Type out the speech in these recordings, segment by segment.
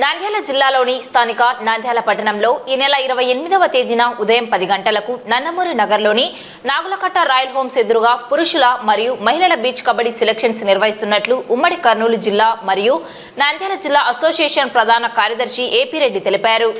నంద్యాల జిల్లాలోని స్థానిక నంద్యాల పట్టణంలో ఈ నెల ఇరవై ఎనిమిదవ తేదీన ఉదయం పది గంటలకు నన్నమూరి నగర్లోని నాగులకట్ట రాయల్ హోమ్స్ ఎదురుగా పురుషుల మరియు మహిళల బీచ్ కబడ్డీ సెలక్షన్స్ నిర్వహిస్తున్నట్లు ఉమ్మడి కర్నూలు జిల్లా మరియు నంద్యాల జిల్లా అసోసియేషన్ ప్రధాన కార్యదర్శి ఏపీ రెడ్డి తెలిపారు.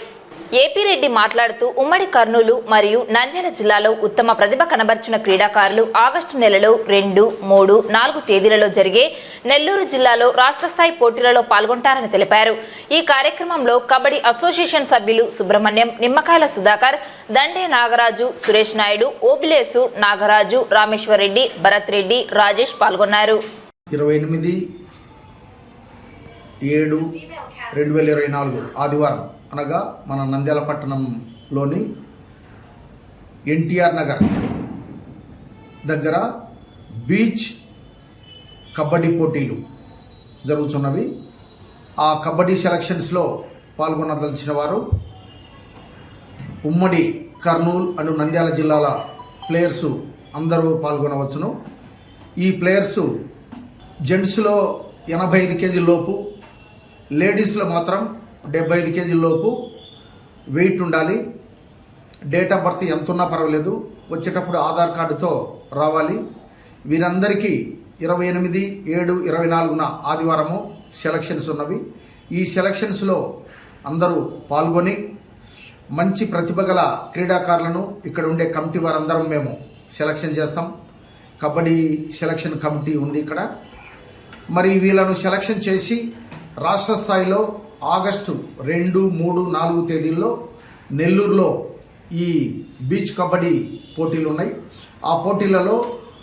ఏపీ రెడ్డి మాట్లాడుతూ ఉమ్మడి కర్నూలు మరియు నంద్యాల జిల్లాలో ఉత్తమ ప్రతిభ కనబర్చిన క్రీడాకారులు ఆగస్టు నెలలో రెండు మూడు నాలుగు తేదీలలో జరిగే నెల్లూరు జిల్లాలో రాష్ట్ర స్థాయి పోటీలలో పాల్గొంటారని తెలిపారు. ఈ కార్యక్రమంలో కబడ్డీ అసోసియేషన్ సభ్యులు సుబ్రహ్మణ్యం నిమ్మకాయల సుధాకర్ దండే నాగరాజు సురేష్ నాయుడు ఓబిలేసు నాగరాజు రామేశ్వర్ రెడ్డి భరత్ రెడ్డి రాజేష్ పాల్గొన్నారు. ఇరవై ఎనిమిది ఏడు రెండు వేల ఇరవై నాలుగు ఆదివారం అనగా మన నంద్యాల పట్టణంలోని ఎన్టీఆర్ నగర్ దగ్గర బీచ్ కబడ్డీ పోటీలు జరుగుతున్నవి. ఆ కబడ్డీ సెలక్షన్స్లో పాల్గొనదలిచిన వారు ఉమ్మడి కర్నూలు అండ్ నంద్యాల జిల్లాల ప్లేయర్స్ అందరూ పాల్గొనవచ్చును. ఈ ప్లేయర్సు జెంట్స్లో ఎనభై ఐదు కేజీల లోపు లేడీస్లో మాత్రం డెబ్బై ఐదు కేజీల లోపు వెయిట్ ఉండాలి. డేట్ ఆఫ్ బర్త్ ఎంత ఉన్నా పర్వాలేదు. వచ్చేటప్పుడు ఆధార్ కార్డుతో రావాలి. వీరందరికీ ఇరవై ఎనిమిది ఏడు ఇరవై నాలుగున ఆదివారము సెలక్షన్స్ ఉన్నవి. ఈ సెలక్షన్స్లో అందరూ పాల్గొని మంచి ప్రతిభ గల క్రీడాకారులను ఇక్కడ ఉండే కమిటీ వారందరం మేము సెలక్షన్ చేస్తాం. కబడ్డీ సెలక్షన్ కమిటీ ఉంది ఇక్కడ. మరి వీళ్ళను సెలక్షన్ చేసి రాష్ట్ర స్థాయిలో ఆగస్టు రెండు మూడు నాలుగు తేదీల్లో నెల్లూరులో ఈ బీచ్ కబడ్డీ పోటీలు ఉన్నాయి. ఆ పోటీలలో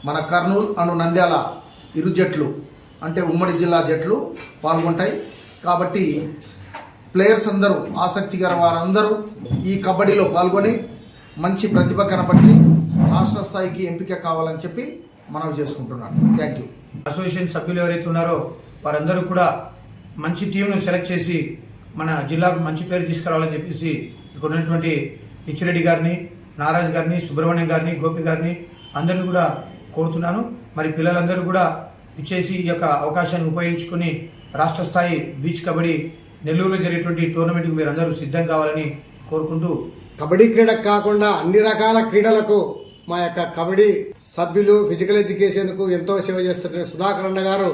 మన కర్నూలు అను నంద్యాల ఇరు జట్లు అంటే ఉమ్మడి జిల్లా జట్లు పాల్గొంటాయి. కాబట్టి ప్లేయర్స్ అందరూ ఆసక్తికర వారందరూ ఈ కబడ్డీలో పాల్గొని మంచి ప్రతిభ కనపరిచి రాష్ట్ర స్థాయికి ఎంపిక కావాలని చెప్పి మనవి చేసుకుంటున్నాను. Thank you. అసోసియేషన్ సభ్యులు ఎవరైతే ఉన్నారో వారందరూ కూడా మంచి టీంను సెలెక్ట్ చేసి మన జిల్లాకు మంచి పేరు తీసుకురావాలని చెప్పేసి ఇక్కడ ఉన్నటువంటి ఇచ్చిరెడ్డి గారిని నారాజ్ గారిని సుబ్రహ్మణ్యం గారిని గోపి గారిని అందరినీ కూడా కోరుతున్నాను. మరి పిల్లలందరూ కూడా ఇచ్చేసి ఈ యొక్క అవకాశాన్ని ఉపయోగించుకుని రాష్ట్ర స్థాయి బీచ్ కబడ్డీ నెల్లూరులో జరిగేటువంటి టోర్నమెంట్కి మీరు అందరూ సిద్ధం కావాలని కోరుకుంటూ కబడ్డీ క్రీడ కాకుండా అన్ని రకాల క్రీడలకు మా యొక్క కబడ్డీ సభ్యులు ఫిజికల్ ఎడ్యుకేషన్కు ఎంతో సేవ చేస్తున్న సుధాకర్ అన్న గారు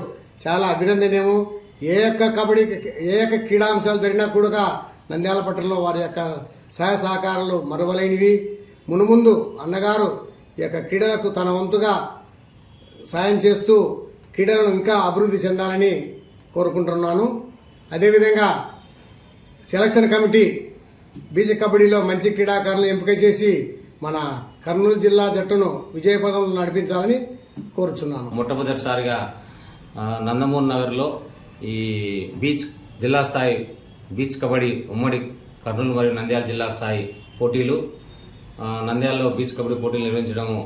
చాలా అభినందనీయము ఏ యొక్క కబడ్డీ ఏ యొక్క క్రీడాంశాలు జరిగినా కూడా నంద్యాల పట్టణంలో వారి యొక్క సహాయ సహకారాలు మరువలేనివి. మునుముందు అన్నగారు ఈ యొక్క క్రీడలకు తన వంతుగా సాయం చేస్తూ క్రీడలను ఇంకా అభివృద్ధి చెందాలని కోరుకుంటున్నాను. అదేవిధంగా సెలక్షన్ కమిటీ బీచ్ కబడ్డీలో మంచి క్రీడాకారులను ఎంపిక చేసి మన కర్నూలు జిల్లా జట్టును విజయపదంలో నడిపించాలని కోరుచున్నాను. మొట్టమొదటిసారిగా నందమూరి నగర్లో ఈ బీచ్ జిల్లా స్థాయి బీచ్ కబడ్డీ ఉమ్మడి కర్నూలు మరియు నంద్యాల జిల్లా స్థాయి పోటీలు. నంద్యాలలో బీచ్ కబడ్డీ పోటీలు నిర్వహించడము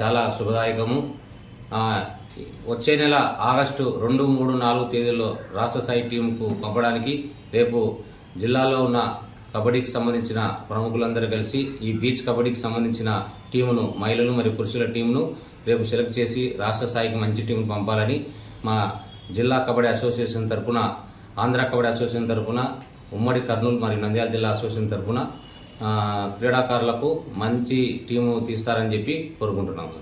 చాలా శుభదాయకము. వచ్చే నెల ఆగస్టు రెండు మూడు నాలుగు తేదీల్లో రాష్ట్ర స్థాయి టీంకు పంపడానికి రేపు జిల్లాలో ఉన్న కబడ్డీకి సంబంధించిన ప్రముఖులందరూ కలిసి ఈ బీచ్ కబడ్డీకి సంబంధించిన టీమును మహిళలు మరియు పురుషుల టీమును రేపు సెలెక్ట్ చేసి రాష్ట్ర స్థాయికి మంచి టీంను పంపాలని మా జిల్లా కబడ్డీ అసోసియేషన్ తరఫున ఆంధ్ర కబడ్డీ అసోసియేషన్ తరఫున ఉమ్మడి కర్నూలు మరియు నంద్యాల జిల్లా అసోసియేషన్ తరఫున క్రీడాకారులకు మంచి టీము తీస్తారని చెప్పి కోరుకుంటున్నాము